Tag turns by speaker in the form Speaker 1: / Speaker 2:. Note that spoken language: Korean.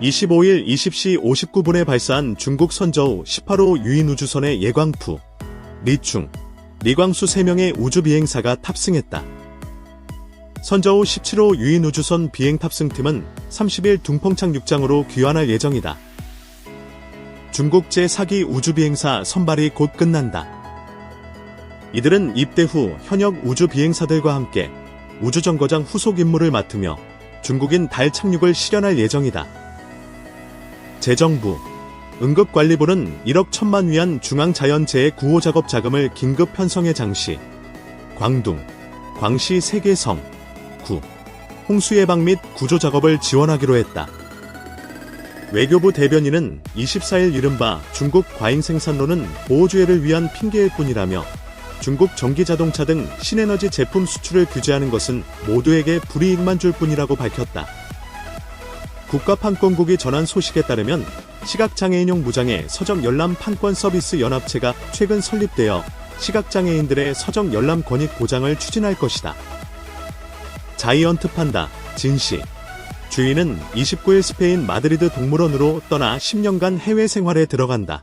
Speaker 1: 25일 20시 59분에 발사한 중국 선저우 18호 유인 우주선의 예광푸, 리충, 리광수 3명의 우주 비행사가 탑승했다. 선저우 17호 유인 우주선 비행 탑승팀은 30일 둥펑 착륙장으로 귀환할 예정이다. 중국 제4기 우주 비행사 선발이 곧 끝난다. 이들은 입대 후 현역 우주 비행사들과 함께 우주정거장 후속 임무를 맡으며 중국인 달 착륙을 실현할 예정이다. 재정부 응급관리부는 1억 1천만 위안 중앙자연재해 구호 작업 자금을 긴급 편성해 장시, 광둥, 광시 세계성, 구, 홍수 예방 및 구조 작업을 지원하기로 했다. 외교부 대변인은 24일 이른바 중국 과잉 생산론은 보호주의를 위한 핑계일 뿐이라며 중국 전기자동차 등 신에너지 제품 수출을 규제하는 것은 모두에게 불이익만 줄 뿐이라고 밝혔다. 국가판권국이 전한 소식에 따르면 시각장애인용 무장의 서적 열람 판권 서비스 연합체가 최근 설립되어 시각장애인들의 서적 열람 권익 보장을 추진할 것이다. 자이언트 판다, 진시. 주인은 29일 스페인 마드리드 동물원으로 떠나 10년간 해외 생활에 들어간다.